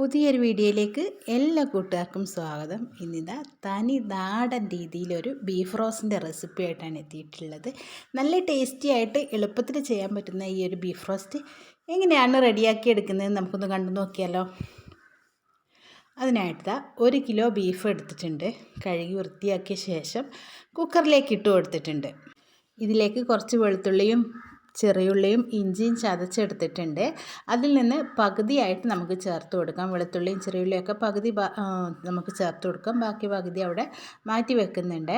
പുതിയൊരു വീഡിയോയിലേക്ക് എല്ലാ കൂട്ടുകാർക്കും സ്വാഗതം. ഇന്നിതാ തനി നാടൻ രീതിയിലൊരു ബീഫ് റോസിന്റെ റെസിപ്പി ആയിട്ടാണ് എത്തിയിട്ടുള്ളത്. നല്ല ടേസ്റ്റി ആയിട്ട് എളുപ്പത്തിൽ ചെയ്യാൻ പറ്റുന്ന ഈ ഒരു ബീഫ് റോസ്റ്റ് എങ്ങനെയാണ് റെഡിയാക്കി എടുക്കുന്നത് നമുക്കൊന്ന് കണ്ടു നോക്കിയാലോ. അതിനായിട്ട് ഒരു കിലോ ബീഫ് എടുത്തിട്ടുണ്ട്. കഴുകി വൃത്തിയാക്കിയ ശേഷം കുക്കറിലേക്ക് ഇട്ട് കൊടുത്തിട്ടുണ്ട്. ഇതിലേക്ക് കുറച്ച് വെളുത്തുള്ളിയും ചെറിയുള്ളിയും ഇഞ്ചിയും ചതച്ചെടുത്തിട്ടുണ്ട്. അതിൽ നിന്ന് പകുതിയായിട്ട് നമുക്ക് ചേർത്ത് കൊടുക്കാം. വെളുത്തുള്ളിയും ചെറിയുള്ളിയൊക്കെ പകുതി നമുക്ക് ചേർത്ത് കൊടുക്കാം. ബാക്കി പകുതി അവിടെ മാറ്റി വെക്കുന്നുണ്ട്.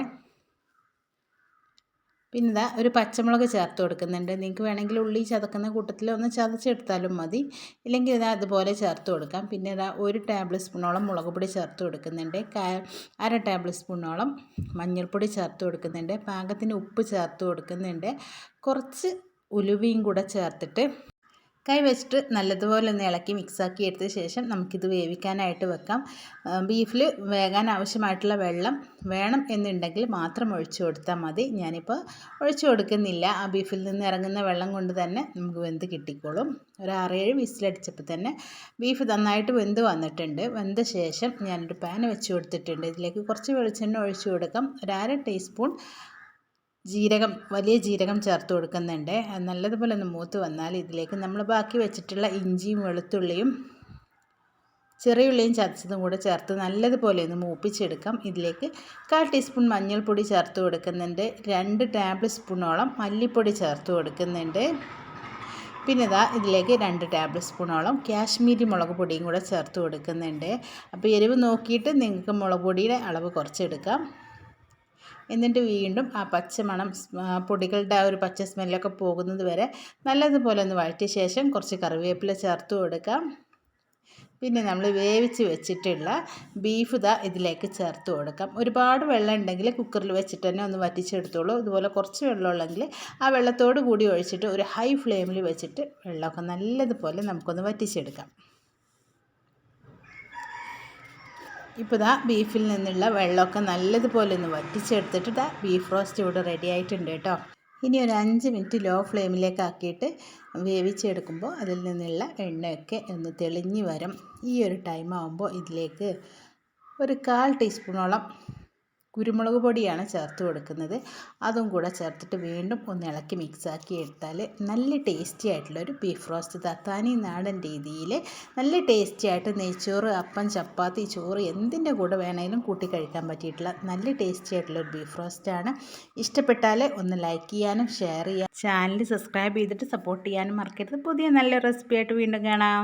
പിന്നെ ഇതാ ഒരു പച്ചമുളക് ചേർത്ത് കൊടുക്കുന്നുണ്ട്. നിങ്ങൾക്ക് വേണമെങ്കിൽ ഉള്ളി ചതക്കുന്ന കൂട്ടത്തിൽ ഒന്ന് ചതച്ചെടുത്താലും മതി. ഇല്ലെങ്കിൽ ഇതാ അതുപോലെ ചേർത്ത് കൊടുക്കാം. പിന്നെ ഇതാ ഒരു ടേബിൾ സ്പൂണോളം മുളക് പൊടി ചേർത്ത് കൊടുക്കുന്നുണ്ട്. അര ടേബിൾ സ്പൂണോളം മഞ്ഞൾപ്പൊടി ചേർത്ത് കൊടുക്കുന്നുണ്ട്. പാകത്തിന് ഉപ്പ് ചേർത്ത് കൊടുക്കുന്നുണ്ട്. കുറച്ച് ഉലുവയും കൂടെ ചേർത്തിട്ട് കൈ വെച്ചിട്ട് നല്ലതുപോലെ ഒന്ന് ഇളക്കി മിക്സാക്കി എടുത്ത ശേഷം നമുക്കിത് വേവിക്കാനായിട്ട് വെക്കാം. ബീഫിൽ വേകാൻ ആവശ്യമായിട്ടുള്ള വെള്ളം വേണം എന്നുണ്ടെങ്കിൽ മാത്രം ഒഴിച്ചു കൊടുത്താൽ മതി. ഞാനിപ്പോൾ ഒഴിച്ചു കൊടുക്കുന്നില്ല. ആ ബീഫിൽ നിന്ന് ഇറങ്ങുന്ന വെള്ളം കൊണ്ട് തന്നെ നമുക്ക് വെന്ത് കിട്ടിക്കോളും. ഒരു ആറേഴ് വിസിലടിച്ചപ്പോൾ തന്നെ ബീഫ് നന്നായിട്ട് വെന്ത് വന്നിട്ടുണ്ട്. വെന്ത ശേഷം ഞാനൊരു പാൻ വെച്ച് കൊടുത്തിട്ടുണ്ട്. ഇതിലേക്ക് കുറച്ച് വെളിച്ചെണ്ണ ഒഴിച്ചു കൊടുക്കാം. ഒരു അര ടീസ്പൂൺ ജീരകം വലിയ ജീരകം ചേർത്ത് കൊടുക്കുന്നുണ്ട്. നല്ലതുപോലെ ഒന്ന് മൂത്ത് വന്നാൽ ഇതിലേക്ക് നമ്മൾ ബാക്കി വെച്ചിട്ടുള്ള ഇഞ്ചിയും വെളുത്തുള്ളിയും ചെറിയുള്ളിയും ചതച്ചതും കൂടെ ചേർത്ത് നല്ലതുപോലെ ഒന്ന് മൂപ്പിച്ചെടുക്കാം. ഇതിലേക്ക് കാൽ ടീസ്പൂൺ മഞ്ഞൾപ്പൊടി ചേർത്ത് കൊടുക്കുന്നുണ്ട്. രണ്ട് ടേബിൾ സ്പൂണോളം മല്ലിപ്പൊടി ചേർത്ത് കൊടുക്കുന്നുണ്ട്. പിന്നെ ഇതാ ഇതിലേക്ക് രണ്ട് ടേബിൾ സ്പൂണോളം കാശ്മീരി മുളക് പൊടിയും കൂടെ ചേർത്ത് കൊടുക്കുന്നുണ്ട്. അപ്പോൾ എരിവ് നോക്കിയിട്ട് നിങ്ങൾക്ക് മുളക് പൊടിയുടെ അളവ് കുറച്ചെടുക്കാം. എന്നിട്ട് വീണ്ടും ആ പച്ചമണം പൊടികളുടെ ആ ഒരു പച്ച സ്മെല്ലൊക്കെ പോകുന്നത് വരെ നല്ലതുപോലെ ഒന്ന് വഴറ്റിയ ശേഷം കുറച്ച് കറിവേപ്പില ചേർത്ത് കൊടുക്കാം. പിന്നെ നമ്മൾ വേവിച്ച് വെച്ചിട്ടുള്ള ബീഫ് ഇതാ ഇതിലേക്ക് ചേർത്ത് കൊടുക്കാം. ഒരുപാട് വെള്ളം ഉണ്ടെങ്കിൽ കുക്കറിൽ വെച്ചിട്ട് തന്നെ ഒന്ന് വറ്റിച്ചെടുത്തോളൂ. ഇതുപോലെ കുറച്ച് വെള്ളമുള്ളെങ്കിൽ ആ വെള്ളത്തോട് കൂടി ഒഴിച്ചിട്ട് ഒരു ഹൈ ഫ്ലെയിമിൽ വെച്ചിട്ട് വെള്ളമൊക്കെ നല്ലതുപോലെ നമുക്കൊന്ന് വറ്റിച്ചെടുക്കാം. ഇപ്പോൾ ഇതാ ബീഫിൽ നിന്നുള്ള വെള്ളമൊക്കെ നല്ലതുപോലെ ഒന്ന് വറ്റിച്ചെടുത്തിട്ട് ഇതാ ബീഫ് റോസ്റ്റ് ഇവിടെ റെഡി ആയിട്ടുണ്ട് കേട്ടോ. ഇനി ഒരു അഞ്ച് മിനിറ്റ് ലോ ഫ്ലെയിമിലേക്ക് ആക്കിയിട്ട് വേവിച്ചെടുക്കുമ്പോൾ അതിൽ നിന്നുള്ള എണ്ണയൊക്കെ ഒന്ന് തെളിഞ്ഞ് വരും. ഈ ഒരു ടൈം ആകുമ്പോൾ ഇതിലേക്ക് ഒരു കാൽ ടീസ്പൂണോളം കുരുമുളക് പൊടിയാണ് ചേർത്ത് കൊടുക്കുന്നത്. അതും കൂടെ ചേർത്തിട്ട് വീണ്ടും ഒന്ന് ഇളക്കി മിക്സാക്കി എടുത്താൽ നല്ല ടേസ്റ്റി ആയിട്ടുള്ള ഒരു ബീഫ് റോസ്റ്റ് തത്താനി നാടൻ രീതിയിൽ നല്ല ടേസ്റ്റി ആയിട്ട് നെയ്ച്ചോറ് അപ്പം ചപ്പാത്തി ചോറ് എന്തിന്റെ കൂടെ വേണമെങ്കിലും കൂട്ടി കഴിക്കാൻ പറ്റിയിട്ടുള്ള നല്ല ടേസ്റ്റി ആയിട്ടുള്ള ഒരു ബീഫ് റോസ്റ്റാണ് ഇഷ്ടപ്പെട്ടാൽ ഒന്ന് ലൈക്ക് ചെയ്യാനും ഷെയർ ചെയ്യാനും ചാനൽ സബ്സ്ക്രൈബ് ചെയ്തിട്ട് സപ്പോർട്ട് ചെയ്യാനും മറക്കരുത്. പുതിയ നല്ല റെസിപ്പി ആയിട്ട് വീണ്ടും കാണാം.